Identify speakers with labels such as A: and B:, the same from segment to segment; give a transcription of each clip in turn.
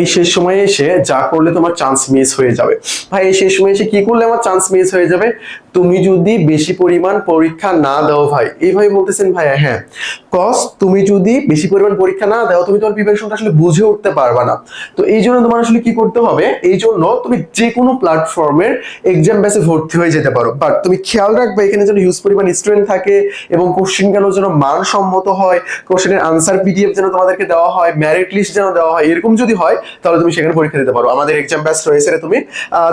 A: এই শেষ সময়ে এসে যা করলে তোমার চান্স মিস হয়ে যাবে। ভাই, এই শেষ সময়ে এসে কি করলে আমার চান্স মিস হয়ে যাবে? তুমি যদি বেশি পরিমাণ পরীক্ষা না দাও ভাই এইভাবে বলতেছেন, ভাই হ্যাঁ কস তুমি যদি বেশি পরিমাণ পরীক্ষা না দাও, তুমি তোমার প্রিপারেশনটা আসলে বুঝে উঠতে পারবা না। তো এই জন্য তোমার আসলে কি করতে হবে? এই জন্য তুমি যে কোনো প্ল্যাটফর্মের এক্সাম বেসে ভর্তি হয়ে যেতে পারো। বাট তুমি খেয়াল রাখবে, এখানে যেন হিউজ পরিমাণ স্টুডেন্ট থাকে এবং কোশ্চেন কেন যেন মানসম্মত হয় কোশ্চেনের আনসার পিডিএফ যেন তোমাদেরকে দেওয়া হয় মেরিট লিস্ট যেন দেওয়া হয়, এরকম যদি হয় তাহলে তুমি সেখানে পরীক্ষা দিতে পারো। আমাদের এক্সাম ব্যাচ রয়েছে তুমি।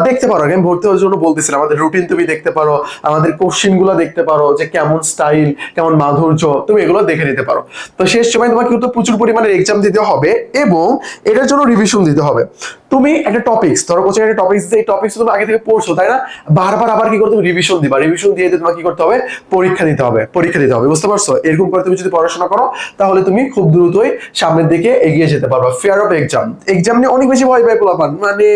A: দেখতে পারো। আমি ভর্তি হওয়ার জন্য বলতেছিলাম, আমাদের রুটিন তুমি দেখতে পারো, আমাদের কোশ্চিনগুলো দেখতে পারো, যে কেমন স্টাইল কেমন মাধুর্য, তুমি এগুলো দেখে নিতে পারো। তো শেষ সময় তোমাকে কিন্তু প্রচুর পরিমাণে এক্সাম দিতে হবে এবং এটার জন্য রিভিশন দিতে হবে। তুমি একটা টপিক্স ধরো কোচিং একটা টপিক্স এই টপিক্স তুমি আগে থেকে পড়ছো, তাই না? বারবার আবার কি করতে হবে? রিভিশন দিবা। রিভিশন দিয়ে দিয়ে তোমাকে কি করতে হবে? পরীক্ষা দিতে হবে, পরীক্ষা দিতে হবে, বুঝতে পারছ? এরকম করে তুমি যদি পড়াশোনা করো, তাহলে তুমি খুব দ্রুতই সামনের দিকে এগিয়ে যেতে পারবে। ফেয়ার অফ এক্সাম এক্সাম নিয়ে অনেক বেশি ভয় পায় পোলাপান। মানে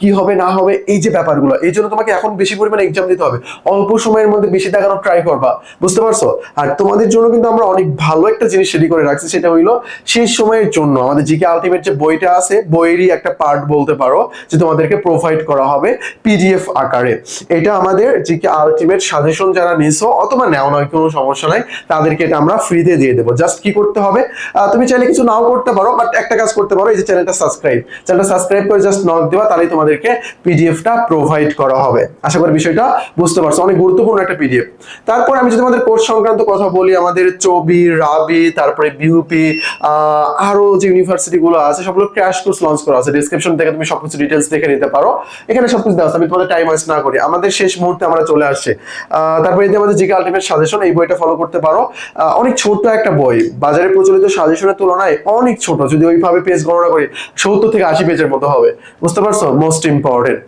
A: কি হবে, না হবে, এই যে ব্যাপারগুলো, এই জন্য তোমাকে এখন বেশি পরিমাণে এক্সাম দিতে হবে। অল্প সময়ের মধ্যে বেশি দেখানোর ট্রাই করবা, বুঝতে পারছ? আর তোমাদের জন্য কিন্তু আমরা অনেক ভালো একটা জিনিস রেডি করে রাখছি, সেটা হইল শেষ সময়ের জন্য। আমাদের জিকে আলটিমেট যে বইটা আছে, বইয়েরই একটা পার্ট বলতে পারো, যে তোমাদেরকে প্রোভাইড করা হবে পিডিএফ আকারে। এটা আমাদের যে কি আলটিমেট সাজেশন যারা নিছো, অথবা নেও না কোনো সমস্যা নাই, তাদেরকে এটা আমরা ফ্রিতে দিয়ে দেবো। জাস্ট কি করতে হবে? তুমি চাইলে কিছু নাও করতে পারো বাট একটা কাজ করতে পারো, এই যে চ্যানেলটা সাবস্ক্রাইব চ্যানেলটা সাবস্ক্রাইব করে জাস্ট নক দেওয়া তাহলেই তোমাদেরকে পিডিএফটা প্রোভাইড করা হবে। আশা করি বিষয়টা বুঝতে পারছ, অনেক গুরুত্বপূর্ণ একটা পিডিএফ তারপর আমি যদি আমাদের কোর্স সংক্রান্ত কথা বলি, আমাদের চবি রাবি তারপরে বিউপি আরও যে ইউনিভার্সিটি গুলো আছে, সবগুলো ক্র্যাশ কোর্স লঞ্চ করা আছে। ডিসক্রিপশন থেকে তুমি সবকিছু ডিটেলস দেখে নিতে পারো। এখানে সবকিছু দেওয়া আছে, আমি তোমাদের টাইম ওয়েস্ট না করি। আমাদের শেষ মুহূর্তে আমরা চলে আসছে। তারপরে এই আমাদের জিকে আলটিমেট সাজেশন এই বইটা ফলো করতে পারো। অনেক ছোট একটা বই। বাজারে প্রচলিত সাজেশনের তুলনায় অনেক ছোট। যদি ওইভাবে পেজ গণনা করি, সত্তর থেকে আশি পেজের মতো হবে। বুঝতে পারছ? মোস্ট ইম্পর্টেন্ট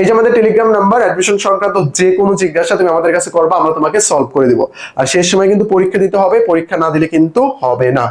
A: এই যে আমাদের টেলিগ্রাম নাম্বার অ্যাডমিশন সংক্রান্ত যে কোনো জিজ্ঞাসা তুমি আমাদের কাছে করবা, আমরা তোমাকে সলভ করে দিব। আর শেষ সময় কিন্তু পরীক্ষা দিতে হবে। পরীক্ষা না দিলে কিন্তু হবে না।